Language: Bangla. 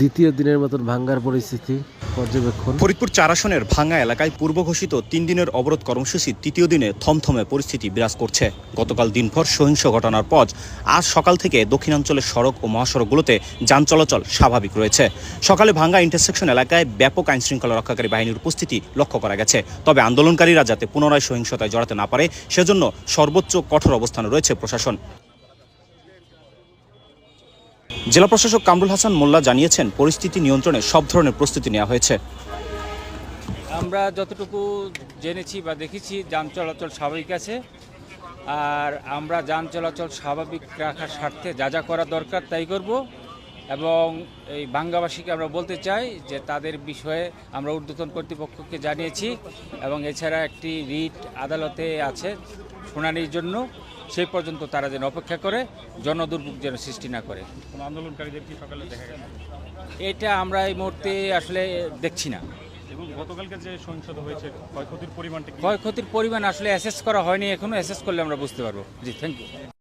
দ্বিতীয় দিনের মতন ভাঙ্গার পরিস্থিতি পর্যবেক্ষণ। ফরিদপুর চার আসনের ভাঙ্গা এলাকায় পূর্ব ঘোষিত তিন দিনের অবরোধ কর্মসূচি তৃতীয় দিনে থমথমে পরিস্থিতি বিরাজ করছে। গতকাল দিনভর সহিংস ঘটনার পর আজ সকাল থেকে দক্ষিণাঞ্চলের সড়ক ও মহাসড়কগুলোতে যান চলাচল স্বাভাবিক রয়েছে। সকালে ভাঙ্গা ইন্টারসেকশন এলাকায় ব্যাপক আইনশৃঙ্খলা রক্ষাকারী বাহিনীর উপস্থিতি লক্ষ্য করা গেছে। তবে আন্দোলনকারীরা যাতে পুনরায় সহিংসতায় জড়াতে না পারে, সেজন্য সর্বোচ্চ কঠোর অবস্থানে রয়েছে প্রশাসন। জেলা প্রশাসক কামরুল হাসান মোল্লা জানিয়েছেন, পরিস্থিতি নিয়ন্ত্রণে সব ধরনের প্রস্তুতি নেওয়া হয়েছে। আমরা যতটুকু জেনেছি বা দেখেছি, যান চলাচল স্বাভাবিক আছে। আর আমরা যান চলাচল স্বাভাবিক রাখার স্বার্থে যা যা করা দরকার তাই করব। এবং এই বাঙ্গাবাসীকে আমরা বলতে চাই যে তাদের বিষয়ে আমরা ঊর্ধ্বতন কর্তৃপক্ষকে জানিয়েছি এবং এছাড়া একটি রিট আদালতে আছে শুনানির জন্য। সেই পর্যন্ত তারা যেন অপেক্ষা করে জনদুর্ভোগ যেন সৃষ্টি না করে। আন্দোলনকারীদের কি সকালে দেখা গেল? এটা আমরা এই মুহূর্তে আসলে দেখছি না। এবং গতকালকে যে সহিংসতা হয়েছে ক্ষয়ক্ষতির পরিমাণটা ক্ষয়ক্ষতির পরিমাণ আসলে অ্যাসেস করা হয়নি এখনও। অ্যাসেস করলে আমরা বুঝতে পারব। জি থ্যাংক ইউ